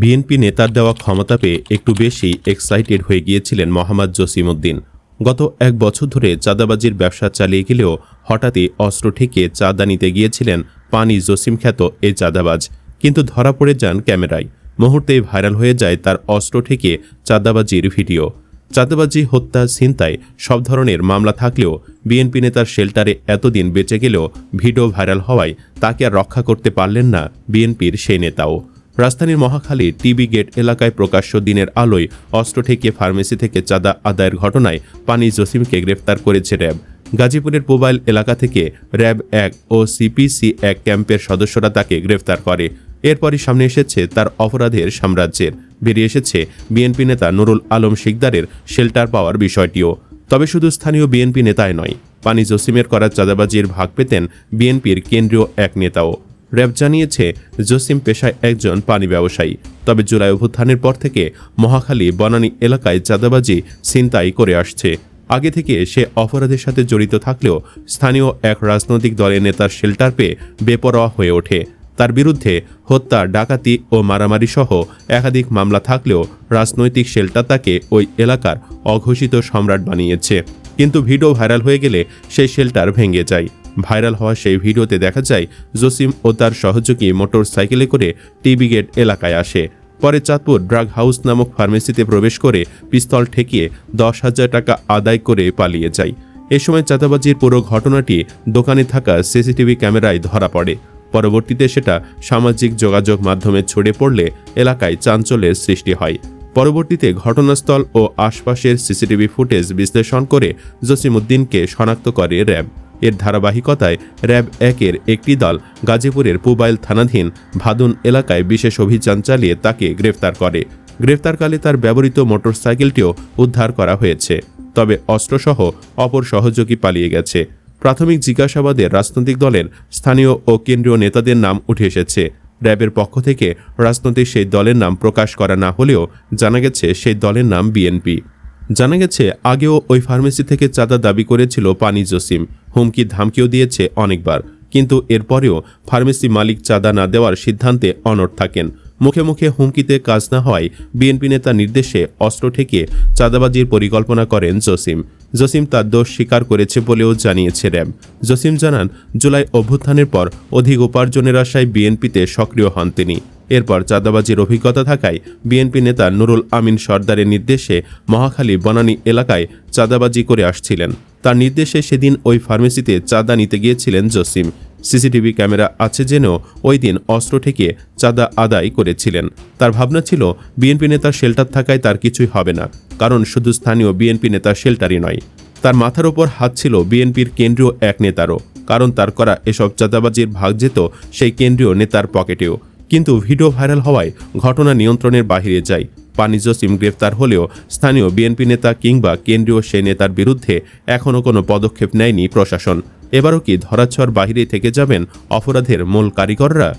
BNP নেতার দেওয়া ক্ষমতা পেয়ে একটু বেশি এক্সাইটেড হয়ে গিয়েছিলেন মোহাম্মদ জসিমউদ্দিন। গত এক বছর ধরে চাঁদাবাজির ব্যবসা চালিয়ে গেলেও হঠাৎই অস্ত্র ঠেকিয়ে চাঁদা নিতে গিয়েছিলেন পানি জসিম খ্যাত এই চাঁদাবাজ। কিন্তু ধরা পড়ে যান ক্যামেরায়। মুহূর্তেই ভাইরাল হয়ে যায় তার অস্ত্র ঠেকিয়ে চাঁদাবাজির ভিডিও। চাঁদাবাজি, হত্যা, ছিনতাই সব ধরনের মামলা থাকলেও বিএনপি নেতার শেল্টারে এতদিন বেঁচে গেলেও ভিডিও ভাইরাল হওয়ায় তাকে আর রক্ষা করতে পারলেন না বিএনপির সেই নেতাও। রাজধানীর মহাখালী টিবি গেট এলাকায় প্রকাশ্য দিনের আলোয় অস্ত্র ঠেকিয়ে ফার্মেসি থেকে চাঁদা আদায়ের ঘটনায় পানি জসিমকে গ্রেফতার করেছে র্যাব। গাজীপুরের পোবাইল এলাকা থেকে র্যাব এক ও সিপিসি এক ক্যাম্পের সদস্যরা তাকে গ্রেফতার করে। এরপরই সামনে এসেছে তার অপরাধের সাম্রাজ্যের। বেরিয়ে এসেছে বিএনপি নেতা নুরুল আলম শিকদারের শেল্টার পাওয়ার বিষয়টিও। তবে শুধু স্থানীয় বিএনপি নেতাই নয়, পানি জসিমের করা চাঁদাবাজির ভাগ পেতেন বিএনপির কেন্দ্রীয় এক নেতাও। র্যাব জানিয়েছে, জসিম পেশায় একজন পানি ব্যবসায়ী। তবে জুলাই অভ্যুত্থানের পর থেকে মহাখালী বনানী এলাকায় চাঁদাবাজি, ছিনতাই করে আসছে। আগে থেকে সে অপরাধের সাথে জড়িত থাকলেও স্থানীয় এক রাজনৈতিক দলের নেতার শেল্টার পেয়ে বেপরোয়া হয়ে ওঠে। তার বিরুদ্ধে হত্যা, ডাকাতি ও মারামারি সহ একাধিক মামলা থাকলেও রাজনৈতিক শেল্টার তাকে ওই এলাকার অঘোষিত সম্রাট বানিয়েছে। কিন্তু ভিডিও ভাইরাল হয়ে গেলে সেই শেল্টার ভেঙে যায়। ভাইরাল হওয়া সেই ভিডিওতে দেখা যায়, জসিম ও তার সহযোগী মোটর সাইকেলে করে টিবি গেট এলাকায় আসে। পরে চাঁদপুর ড্রাগ হাউস নামক ফার্মেসিতে প্রবেশ করে পিস্তল ঠেকিয়ে দশ হাজার টাকা আদায় করে পালিয়ে যায়। এ সময় চাঁদাবাজির পুরো ঘটনাটি দোকানে থাকা সিসিটিভি ক্যামেরায় ধরা পড়ে। পরবর্তীতে সেটা সামাজিক যোগাযোগ মাধ্যমে ছড়ে পড়লে এলাকায় চাঞ্চল্যের সৃষ্টি হয়। পরবর্তীতে ঘটনাস্থল ও আশপাশের সিসিটিভি ফুটেজ বিশ্লেষণ করে জসিমউদ্দিনকে শনাক্ত করে র্যাব। এর ধারাবাহিকতায় র্যাব একের একটি দল গাজীপুরের পুবাইল থানাধীন ভাদুন এলাকায় বিশেষ অভিযান চালিয়ে তাকে গ্রেফতার করে। গ্রেফতারকালে তার ব্যবহৃত মোটরসাইকেলটিও উদ্ধার করা হয়েছে। তবে অস্ত্রসহ অপর সহযোগী পালিয়ে গেছে। প্রাথমিক জিজ্ঞাসাবাদে রাজনৈতিক দলের স্থানীয় ও কেন্দ্রীয় নেতাদের নাম উঠে এসেছে। র্যাবের পক্ষ থেকে রাজনৈতিক সেই দলের নাম প্রকাশ করা না হলেও জানা গেছে সেই দলের নাম বিএনপি। জানা গেছে, আগেও ওই ফার্মেসি থেকে চাঁদা দাবি করেছিল পানি জসিম হুমকি ধামকিও দিয়েছে অনেকবার। কিন্তু এরপরেও ফার্মেসি মালিক চাঁদা না দেওয়ার সিদ্ধান্তে অনড় থাকেন। মুখে মুখে হুমকিতে কাজ না হওয়ায় বিএনপি নেতা নির্দেশে অস্ত্র ঠেকিয়ে চাঁদাবাজির পরিকল্পনা করেন জসিম। জসিম তার দোষ স্বীকার করেছে বলেও জানিয়েছে র্যাব। জসিম জানান, জুলাই অভ্যুত্থানের পর অধিক উপার্জনের আশায় বিএনপিতে সক্রিয় হন তিনি। এরপর চাঁদাবাজির অভিজ্ঞতা থাকায় বিএনপি নেতা নুরুল আমিন সর্দারের নির্দেশে মহাখালী বনানী এলাকায় চাঁদাবাজি করে আসছিলেন। তার নির্দেশে সেদিন ওই ফার্মেসিতে চাঁদা নিতে গিয়েছিলেন জসিম। সিসিটিভি ক্যামেরা আছে জেনেও ওই দিন অস্ত্র ঠেকিয়ে চাঁদা আদায় করেছিলেন। তার ভাবনা ছিল, বিএনপি নেতার শেল্টার থাকায় তার কিছুই হবে না, কারণ শুধু স্থানীয় বিএনপি নেতার শেল্টারই নয়। তার মাথার ওপর হাত ছিল বিএনপির কেন্দ্রীয় এক নেতারও, কারণ তার করা এসব চাঁদাবাজির ভাগ যেত সেই কেন্দ্রীয় নেতার পকেটেও। কিন্তু ভিডিও ভাইরাল হওয়ায় ঘটনা নিয়ন্ত্রণের বাহিরে যায়। পানিজ সিম গ্রেফতার হলেও স্থানীয় বিএনপি নেতা কিংবা কেন্দ্রীয় সে নেতার বিরুদ্ধে এখনও কোনো পদক্ষেপ নেয়নি প্রশাসন। এবারও কি ধরাছোঁয়ার বাহিরে থেকে যাবেন অপরাধের মূল কারিগররা?